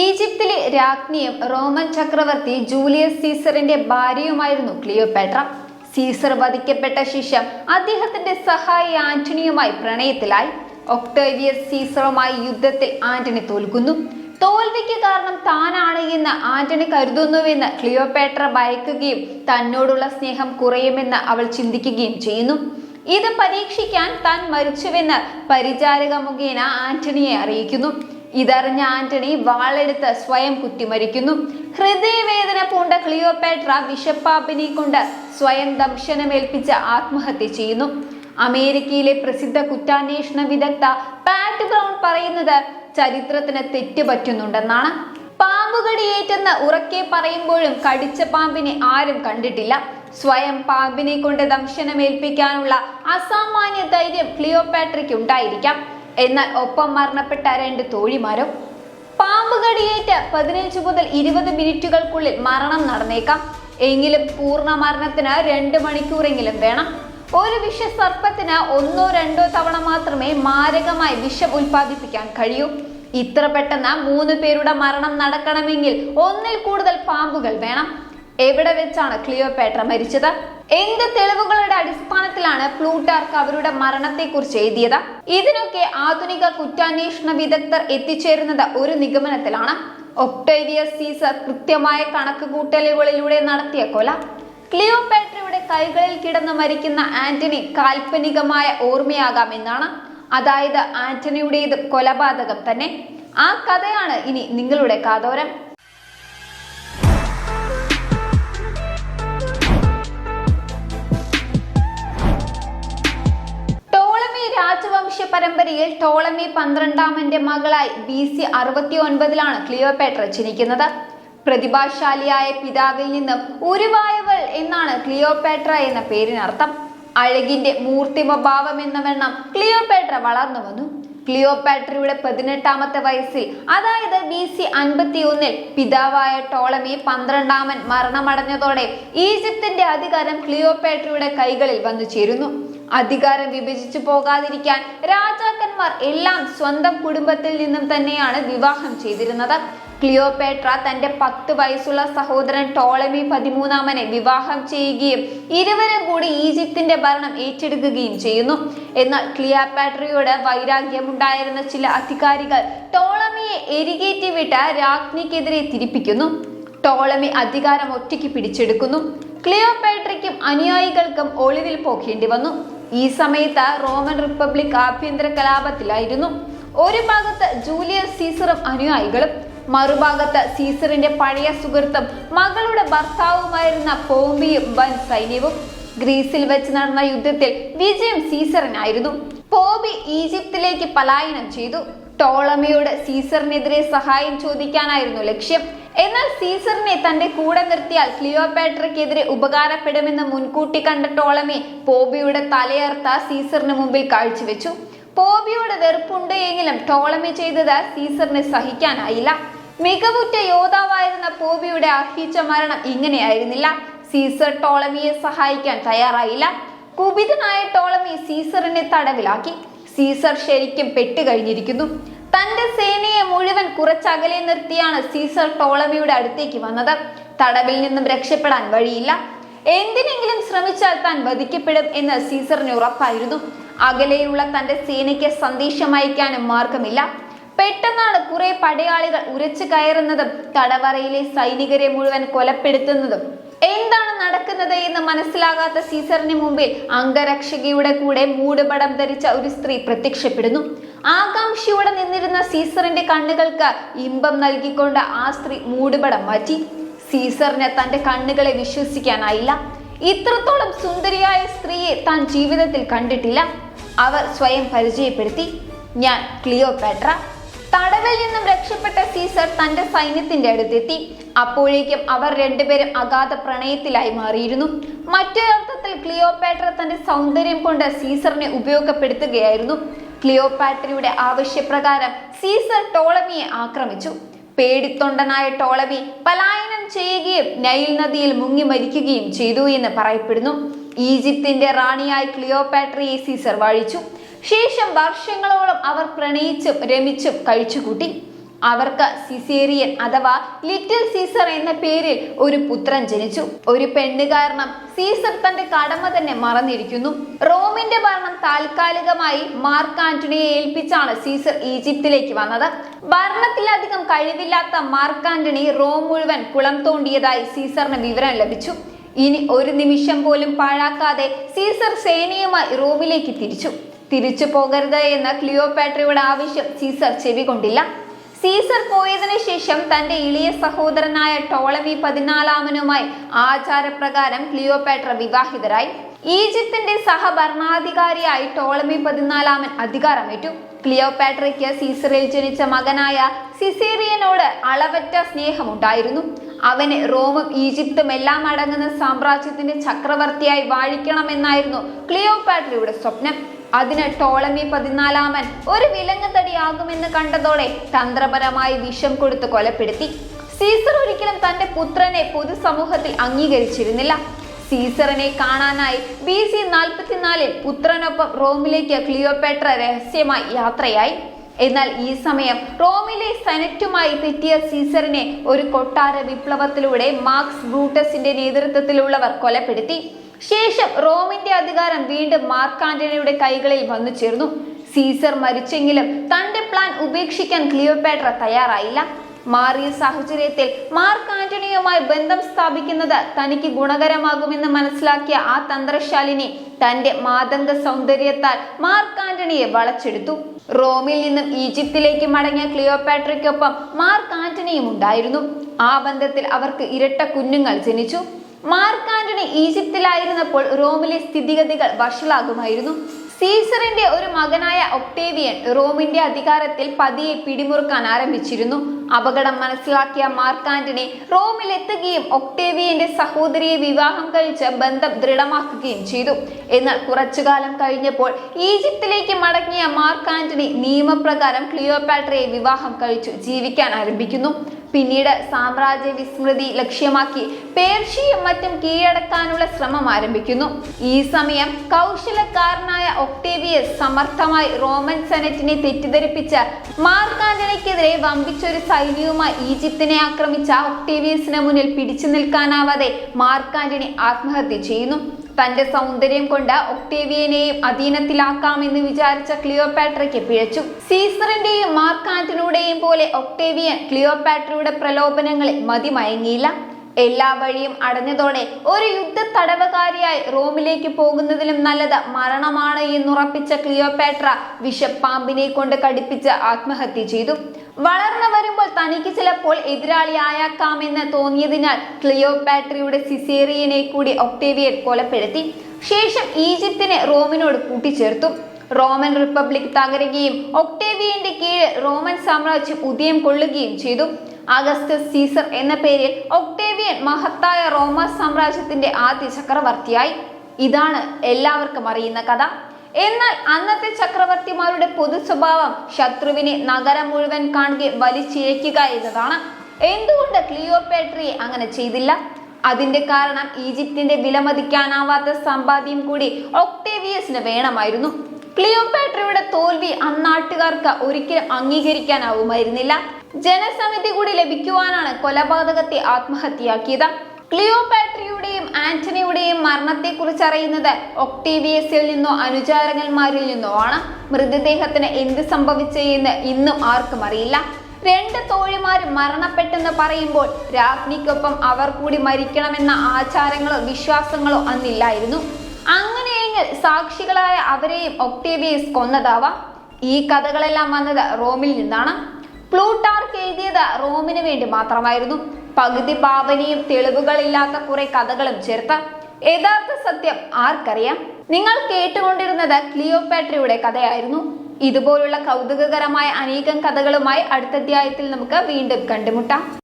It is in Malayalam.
ഈജിപ്തിലെ രാജ്ഞിയും റോമൻ ചക്രവർത്തി ജൂലിയസ് സീസറിന്റെ ഭാര്യയുമായിരുന്നു ക്ലിയോപേട്ര. സീസർ വധിക്കപ്പെട്ട ശേഷം അദ്ദേഹത്തിന്റെ സഹായി ആന്റണിയുമായി പ്രണയത്തിലായി. ഒക്ടേവിയസ് സീസറുമായി യുദ്ധത്തിൽ ആന്റണി തോൽക്കുന്നു. തോൽവിക്ക് കാരണം താനാണ് എന്ന് ആന്റണി കരുതുന്നുവെന്ന് ക്ലിയോപേട്ര ഭയക്കുകയും തന്നോടുള്ള സ്നേഹം കുറയുമെന്ന് അവൾ ചിന്തിക്കുകയും ചെയ്യുന്നു. ഇത് പരീക്ഷിക്കാൻ താൻ മരിച്ചുവെന്ന് പരിചാരക മുഖേന ആന്റണിയെ അറിയിക്കുന്നു. ഇതറിഞ്ഞ ആന്റണി വാളെടുത്ത് സ്വയം കുത്തിമരിക്കുന്നു. ഹൃദയവേദന പൂണ്ട ക്ലിയോപാട്ര വിഷപ്പാപ്പിനെ കൊണ്ട് സ്വയം ദംശനമേൽപ്പിച്ച് ആത്മഹത്യ ചെയ്യുന്നു. അമേരിക്കയിലെ പ്രസിദ്ധ കുറ്റാന്വേഷണ വിദഗ്ധ പാറ്റ് ബ്രൗൺ പറയുന്നത് ചരിത്രത്തിന് തെറ്റുപറ്റുന്നുണ്ടെന്നാണ്. പാമ്പുകടിയേറ്റെന്ന് ഉറക്കെ പറയുമ്പോഴും കടിച്ച പാമ്പിനെ ആരും കണ്ടിട്ടില്ല. സ്വയം പാമ്പിനെ കൊണ്ട് ദംശനമേൽപ്പിക്കാനുള്ള അസാമാന്യ ധൈര്യം ക്ലിയോപാട്രിക്ക് ഉണ്ടായിരിക്കാം. എന്നാൽ ഒപ്പം മരണപ്പെട്ട രണ്ട് തോഴിമാരോ പാമ്പുകടിയേറ്റ് പതിനഞ്ച് മുതൽ ഇരുപത് മിനിറ്റുകൾക്കുള്ളിൽ മരണം നടന്നേക്കാം. എങ്കിലും പൂർണ മരണത്തിന് രണ്ട് മണിക്കൂറെങ്കിലും വേണം. ഒരു വിഷസർപ്പത്തിന് ഒന്നോ രണ്ടോ തവണ മാത്രമേ മാരകമായി വിഷം ഉൽപ്പാദിപ്പിക്കാൻ കഴിയൂ. ഇത്ര പെട്ടെന്ന് മൂന്ന് പേരുടെ മരണം നടക്കണമെങ്കിൽ ഒന്നിൽ കൂടുതൽ പാമ്പുകൾ വേണം. എവിടെ വെച്ചാണ് ക്ലിയോപേട്ര മരിച്ചത്? എന്ത് തെളിവുകളുടെ അടിസ്ഥാനത്തിലാണ് പ്ലൂട്ടാർക്ക് അവരുടെ മരണത്തെക്കുറിച്ച് എഴുതിയത്? ഇതിനൊക്കെ ആധുനിക കുറ്റാന്വേഷണ വിദഗ്ധർ എത്തിച്ചേരുന്നത് ഒരു നിഗമനത്തിലാണ്. ഒക്ടേവിയസ് സീസർ കൃത്യമായ കണക്കുകൂട്ടലുകളിലൂടെ നടത്തിയ കൊല. ക്ലിയോപാട്രയുടെ കൈകളിൽ കിടന്ന് മരിക്കുന്ന ആന്റണി കാൽപ്പനികമായ ഓർമ്മയാകാമെന്നാണ്. അതായത് ആന്റണിയുടേത് കൊലപാതകം തന്നെ. ആ കഥയാണ് ഇനി നിങ്ങളുടെ കാതോരം. ടോളമി പന്ത്രണ്ടാമന്റെ മകളായി ബി സി അറുപത്തി ഒൻപതിലാണ് ക്ലിയോപേട്ര ജനിക്കുന്നത്. പ്രതിഭാശാലിയായ പിതാവിൽ നിന്നും ഉരുവായവൾ എന്നാണ് ക്ലിയോപേട്ര എന്ന പേരിനർത്ഥം. അഴകിന്റെ മൂർത്തിമഭാവം എന്ന വണ്ണം ക്ലിയോപേട്ര വളർന്നു വന്നു. ക്ലിയോപാട്രയുടെ പതിനെട്ടാമത്തെ വയസ്സിൽ അതായത് ബി സി അൻപത്തി ഒന്നിൽ പിതാവായ ടോളമി പന്ത്രണ്ടാമൻ മരണമടഞ്ഞതോടെ ഈജിപ്തിന്റെ അധികാരം ക്ലിയോപാട്രയുടെ കൈകളിൽ വന്നു ചേരുന്നു. അധികാരം വിഭജിച്ചു പോകാതിരിക്കാൻ രാജാക്കന്മാർ എല്ലാം സ്വന്തം കുടുംബത്തിൽ നിന്നും തന്നെയാണ് വിവാഹം ചെയ്തിരുന്നത്. ക്ലിയോപേട്ര തന്റെ പത്ത് വയസ്സുള്ള സഹോദരൻ ടോളമി പതിമൂന്നാമനെ വിവാഹം ചെയ്യുകയും ഇരുവരും കൂടി ഈജിപ്തിന്റെ ഭരണം ഏറ്റെടുക്കുകയും ചെയ്യുന്നു. എന്നാൽ ക്ലിയോപാട്രയോട് വൈരാഗ്യമുണ്ടായിരുന്ന ചില അധികാരികൾ ടോളമിയെ എരികേറ്റി വിട്ട രാജ്ഞിക്കെതിരെ തിരിപ്പിക്കുന്നു. ടോളമി അധികാരം ഒറ്റയ്ക്ക് പിടിച്ചെടുക്കുന്നു. ക്ലിയോപേട്രയ്ക്കും അനുയായികൾക്കും ഒളിവിൽ പോകേണ്ടി വന്നു. ഈ സമയത്ത് റോമൻ റിപ്പബ്ലിക് ആഭ്യന്തര കലാപത്തിലായിരുന്നു. ഒരു ഭാഗത്ത് ജൂലിയസ് സീസറും അനുയായികളും മറുഭാഗത്ത് സീസറിന്റെ പഴയ സുഹൃത്തും മകളുടെ ഭർത്താവുമായിരുന്ന പോംബിയും വൻ സൈന്യവും. ഗ്രീസിൽ വെച്ച് നടന്ന യുദ്ധത്തിൽ വിജയം സീസറിനായിരുന്നു. പോബി ഈജിപ്തിലേക്ക് പലായനം ചെയ്തു. ടോളമിയോട് സീസറിനെതിരെ സഹായം ചോദിക്കാനായിരുന്നു ലക്ഷ്യം. എന്നാൽ സീസറിനെ തന്റെ കൂടെ നിർത്തിയാൽ ക്ലിയോപാട്രയ്ക്കെതിരെ ഉപകാരപ്പെടുമെന്ന് മുൻകൂട്ടി കണ്ട ടോളമി പോബിയുടെ തലയർത്ത സീസറിന് മുമ്പിൽ കാഴ്ചവെച്ചു. പോബിയോട് വെറുപ്പുണ്ട് എങ്കിലും ടോളമി ചെയ്തത് സീസറിന് സഹിക്കാനായില്ല. മികവുറ്റ യോദ്ധാവായിരുന്ന പോബിയുടെ അർഹിച്ച മരണം ഇങ്ങനെയായിരുന്നില്ല. സീസർ ടോളമിയെ സഹായിക്കാൻ തയ്യാറായില്ല. കുപിതനായ ടോളമി സീസറിനെ തടവിലാക്കി. സീസർ ശരിക്കും പെട്ടുകഴിഞ്ഞിരിക്കുന്നു. തന്റെ സേനയെ മുഴുവൻ കുറച്ചകലെ നിർത്തിയാണ് സീസർ ടോളമിയുടെ അടുത്തേക്ക് വന്നത്. തടവിൽ നിന്നും രക്ഷപ്പെടാൻ വഴിയില്ല. എന്തിനെങ്കിലും ശ്രമിച്ചാൽ താൻ വധിക്കപ്പെടും എന്ന് സീസറിന് ഉറപ്പായിരുന്നു. അകലെയുള്ള തന്റെ സേനയ്ക്ക് സന്ദേശം അയക്കാനും മാർഗമില്ല. പെട്ടെന്നാണ് കുറെ പടയാളികൾ ഉരച്ചു കയറുന്നതും തടവറയിലെ സൈനികരെ മുഴുവൻ കൊലപ്പെടുത്തുന്നതും. എന്താണ് നടക്കുന്നത് എന്ന് മനസ്സിലാകാത്ത സീസറിന് മുമ്പിൽ അംഗരക്ഷകയുടെ കൂടെ മൂടുപടം ധരിച്ച ഒരു സ്ത്രീ പ്രത്യക്ഷപ്പെടുന്നു. ആകാംക്ഷയോടെ നിന്നിരുന്ന സീസറിന്റെ കണ്ണുകൾക്ക് ഇമ്പം നൽകിക്കൊണ്ട് ആ സ്ത്രീ മൂടുപടം മാറ്റി. സീസറിന് തന്റെ കണ്ണുകളെ വിശ്വസിക്കാനായില്ല. ഇത്രത്തോളം സുന്ദരിയായ സ്ത്രീയെ താൻ ജീവിതത്തിൽ കണ്ടിട്ടില്ല. അവർ സ്വയം പരിചയപ്പെടുത്തി. ഞാൻ ക്ലിയോപാട്ര. തടവിൽ നിന്നും രക്ഷപ്പെട്ട സീസർ തന്റെ സൈന്യത്തിന്റെ അടുത്തെത്തി. അപ്പോഴേക്കും അവർ രണ്ടുപേരും അഗാധ പ്രണയത്തിലായി മാറിയിരുന്നു. മറ്റൊരർത്ഥത്തിൽ ക്ലിയോപാട്ര തന്റെ സൗന്ദര്യം കൊണ്ട് സീസറിനെ ഉപയോഗപ്പെടുത്തുകയായിരുന്നു. ക്ലിയോപാട്രയുടെ ആവശ്യപ്രകാരം സീസർ ടോളമിയെ ആക്രമിച്ചു. പേടിത്തൊണ്ടനായ ടോളമി പലായനം ചെയ്യുകയും നൈൽ നദിയിൽ മുങ്ങി മരിക്കുകയും ചെയ്തു എന്ന് പറയപ്പെടുന്നു. ഈജിപ്തിന്റെ റാണിയായി ക്ലിയോപാട്രയെ സീസർ വാഴിച്ചു. ശേഷം വർഷങ്ങളോളം അവർ പ്രണയിച്ചും രമിച്ചും കഴിച്ചുകൂട്ടി. അവർക്ക് സിസേറിയൻ അഥവാ ലിറ്റിൽ സീസർ എന്ന പേരിൽ ഒരു പുത്രൻ ജനിച്ചു. ഒരു പെണ്ണ് കാരണം സീസർ തന്റെ കടമ തന്നെ മറന്നിരിക്കുന്നു. റോമിന്റെ ഭരണം താൽക്കാലികമായി മാർക്ക് ആന്റണിയെ ഏൽപ്പിച്ചാണ് സീസർ ഈജിപ്തിലേക്ക് വന്നത്. ഭരണത്തിലധികം കഴിവില്ലാത്ത മാർക്ക് ആന്റണി റോം മുഴുവൻ കുളം തോണ്ടിയതായി സീസറിന് വിവരം ലഭിച്ചു. ഇനി ഒരു നിമിഷം പോലും പാഴാക്കാതെ സീസർ സേനയുമായി റോമിലേക്ക് തിരിച്ചു. തിരിച്ചു പോകരുത് എന്ന ക്ലിയോപാട്രയുടെ ആവശ്യം സീസർ ചെവികൊണ്ടില്ല സീസർ പോയതിനു ശേഷം തന്റെ ഇളിയ സഹോദരനായ ടോളമി പതിനാലാമനുമായി ആചാരപ്രകാരം ക്ലിയോപാട്ര വിവാഹിതരായി. ഈജിപ്തിന്റെ സഹഭരണാധികാരിയായി ടോളമി പതിനാലാമൻ അധികാരമേറ്റു. ക്ലിയോപാട്രയ്ക്ക് സീസറിൽ ജനിച്ച മകനായ സിസേറിയനോട് അളവറ്റ സ്നേഹമുണ്ടായിരുന്നു. അവന് റോമും ഈജിപ്തും എല്ലാം അടങ്ങുന്ന സാമ്രാജ്യത്തിന്റെ ചക്രവർത്തിയായി വാഴിക്കണമെന്നായിരുന്നു ക്ലിയോപാട്രയുടെ സ്വപ്നം. അതിന് ടോളമി പതിനാലാമൻ ഒരു വിലങ്ങുതടിയാകുമെന്ന് കണ്ടതോടെ തന്ത്രപരമായി വിഷം കൊടുത്ത് കൊലപ്പെടുത്തി. സീസർ ഒരിക്കലും തന്റെ പുത്രനെ പൊതുസമൂഹത്തിൽ അംഗീകരിച്ചിരുന്നില്ല. സീസറിനെ കാണാനായി ബി സി നാൽപ്പത്തിനാലിൽ പുത്രനൊപ്പം റോമിലേക്ക് ക്ലിയോപേട്ര രഹസ്യമായി യാത്രയായി. എന്നാൽ ഈ സമയം റോമിലെ സെനറ്റുമായി തെറ്റിയ സീസറിനെ ഒരു കൊട്ടാര വിപ്ലവത്തിലൂടെ മാർക്സ് ബ്രൂട്ടസിന്റെ നേതൃത്വത്തിലുള്ളവർ കൊലപ്പെടുത്തി. ശേഷം റോമിന്റെ അധികാരം വീണ്ടും മാർക്ക് കൈകളിൽ വന്നു ചേർന്നു. സീസർ മരിച്ചെങ്കിലും തന്റെ പ്ലാൻ ഉപേക്ഷിക്കാൻ ക്ലിയോപാട്ര തയ്യാറായില്ല. മാറിയ സാഹചര്യത്തിൽ മാർക്ക് ആന്റണിയുമായി ബന്ധം സ്ഥാപിക്കുന്നത് തനിക്ക് ഗുണകരമാകുമെന്ന് മനസ്സിലാക്കിയ ആ തന്ത്രശാലിനി തന്റെ മാതംഗ സൗന്ദര്യത്താൽ മാർക്ക് ആന്റണിയെ വളച്ചെടുത്തു. റോമിൽ നിന്നും ഈജിപ്തിലേക്ക് മടങ്ങിയ ക്ലിയോപാട്രയ്ക്കൊപ്പം മാർക്ക് ആന്റണിയും ഉണ്ടായിരുന്നു. ആ ബന്ധത്തിൽ അവർക്ക് ഇരട്ട കുഞ്ഞുങ്ങൾ ജനിച്ചു. മാർക്ക് ആന്റണി ഈജിപ്തിലായിരുന്നപ്പോൾ റോമിലെ സ്ഥിതിഗതികൾ വഷളാകുമായിരുന്നു. സീസറിന്റെ ഒരു മകനായ ഒക്ടേവിയൻ റോമിന്റെ അധികാരത്തിൽ പതിയെ പിടിമുറുക്കാൻ ആരംഭിച്ചിരുന്നു. അപകടം മനസ്സിലാക്കിയ മാർക്ക് ആന്റണി റോമിലെത്തുകയും ഒക്ടേവിയന്റെ സഹോദരിയെ വിവാഹം കഴിച്ച് ബന്ധം ദൃഢമാക്കുകയും ചെയ്തു. എന്നാൽ കുറച്ചുകാലം കഴിഞ്ഞപ്പോൾ ഈജിപ്തിലേക്ക് മടങ്ങിയ മാർക്ക് ആന്റണി നിയമപ്രകാരം ക്ലിയോപാട്രയെ വിവാഹം കഴിച്ചു ജീവിക്കാൻ ആരംഭിക്കുന്നു. പിന്നീട് സാമ്രാജ്യ വിസ്മൃതി ലക്ഷ്യമാക്കി പേർഷ്യയും മറ്റും കീഴടക്കാനുള്ള ശ്രമം ആരംഭിക്കുന്നു. ഈ സമയം കൗശലക്കാരനായ ഒക്ടേവിയസ് സമർത്ഥമായി റോമൻ സെനറ്റിനെ തെറ്റിദ്ധരിപ്പിച്ച് മാർക്ക് ആന്റണിക്കെതിരെ വമ്പിച്ചൊരു സൈന്യവുമായി ഈജിപ്തിനെ ആക്രമിച്ച ഒക്ടേവിയസിന് മുന്നിൽ പിടിച്ചു നിൽക്കാനാവാതെ മാർക്ക് ആന്റണി ആത്മഹത്യ ചെയ്യുന്നു. തന്റെ സൗന്ദര്യം കൊണ്ട് ഒക്ടേവിയനെയും അധീനത്തിലാക്കാമെന്ന് വിചാരിച്ച ക്ലിയോപാട്രയ്ക്ക് പിഴച്ചു. സീസറിന്റെയും മാർക്ക് പോലെ ഒക്ടേവിയൻ ക്ലിയോപാട്രയുടെ പ്രലോഭനങ്ങളെ മതിമയങ്ങിയില്ല. എല്ലാ വഴിയും അടഞ്ഞതോടെ ഒരു യുദ്ധ തടവുകാരിയായി റോമിലേക്ക് പോകുന്നതിലും നല്ലത് മരണമാണ് എന്നുറപ്പിച്ച ക്ലിയോപാട്ര വിഷപ്പാമ്പിനെ കൊണ്ട് കടിപ്പിച്ച് ആത്മഹത്യ ചെയ്തു. വളർന്നു വരുമ്പോൾ തനിക്ക് ചിലപ്പോൾ എതിരാളിയായേക്കാമെന്ന് തോന്നിയതിനാൽ ക്ലിയോപാട്രയുടെ സിസേറിയനെ കൂടി ഒക്ടേവിയൻ കൊലപ്പെടുത്തി. ശേഷം ഈജിപ്തിനെ റോമിനോട് കൂട്ടിച്ചേർത്തു. റോമൻ റിപ്പബ്ലിക് തകരുകയും ഒക്ടേവിയന്റെ കീഴിൽ റോമൻ സാമ്രാജ്യം ഉദയം കൊള്ളുകയും ചെയ്തു. അഗസ്റ്റസ് സീസർ എന്ന പേരിൽ ഒക്ടേവിയൻ മഹത്തായ റോമ സാമ്രാജ്യത്തിന്റെ ആദ്യ ചക്രവർത്തിയായി. ഇതാണ് എല്ലാവർക്കും അറിയുന്ന കഥ. എന്നാൽ അന്നത്തെ ചക്രവർത്തിമാരുടെ പൊതു സ്വഭാവം ശത്രുവിനെ നഗരം മുഴുവൻ കാണുക വലിച്ചിഴയ്ക്കുക എന്നതാണ്. എന്തുകൊണ്ട് ക്ലിയോപേട്രിയെ അങ്ങനെ ചെയ്തില്ല? അതിന്റെ കാരണം ഈജിപ്തിന്റെ വിലമതിക്കാനാവാത്ത സമ്പാദ്യം കൂടി ഒക്ടേവിയസിന് വേണമായിരുന്നു. ക്ലിയോപാട്രയുടെ തോൽവി അന്നാട്ടുകാർക്ക് ഒരിക്കലും അംഗീകരിക്കാനാവുമായിരുന്നില്ല. ജനസമിതി കൂടി ലഭിക്കുവാനാണ് കൊലപാതകത്തെ ആത്മഹത്യയാക്കിയത്. ക്ലിയോപാട്രയുടെയും ആന്റണിയുടെയും മരണത്തെക്കുറിച്ച് അറിയുന്നത് ഒക്ടേവിയസിൽ നിന്നോ അനുചാരകന്മാരിൽ നിന്നോ ആണ്. മൃതദേഹത്തിന് എന്ത് സംഭവിച്ചെന്ന് ഇന്നും ആർക്കും അറിയില്ല. രണ്ട് തോഴിമാരും മരണപ്പെട്ടെന്ന് പറയുമ്പോൾ രാജ്ഞിക്കൊപ്പം അവർ കൂടി മരിക്കണമെന്ന ആചാരങ്ങളോ വിശ്വാസങ്ങളോ അന്നില്ലായിരുന്നു. അങ്ങനെയെങ്കിൽ സാക്ഷികളായ അവരെയും ഒക്ടേവിയസ് കൊന്നതാവാം. ഈ കഥകളെല്ലാം വന്നത് റോമിൽ നിന്നാണ്. പ്ലൂട്ടാർക്ക് എഴുതിയത് റോമിന് വേണ്ടി മാത്രമായിരുന്നു. പകുതി ഭാവനയും തെളിവുകളില്ലാത്ത കുറെ കഥകളും ചേർത്ത്. യഥാർത്ഥ സത്യം ആർക്കറിയാം? നിങ്ങൾ കേട്ടുകൊണ്ടിരുന്നത് ക്ലിയോപാട്രയുടെ കഥയായിരുന്നു. ഇതുപോലുള്ള കൗതുകകരമായ അനേകം കഥകളുമായി അടുത്ത അധ്യായത്തിൽ നമുക്ക് വീണ്ടും കണ്ടുമുട്ടാം.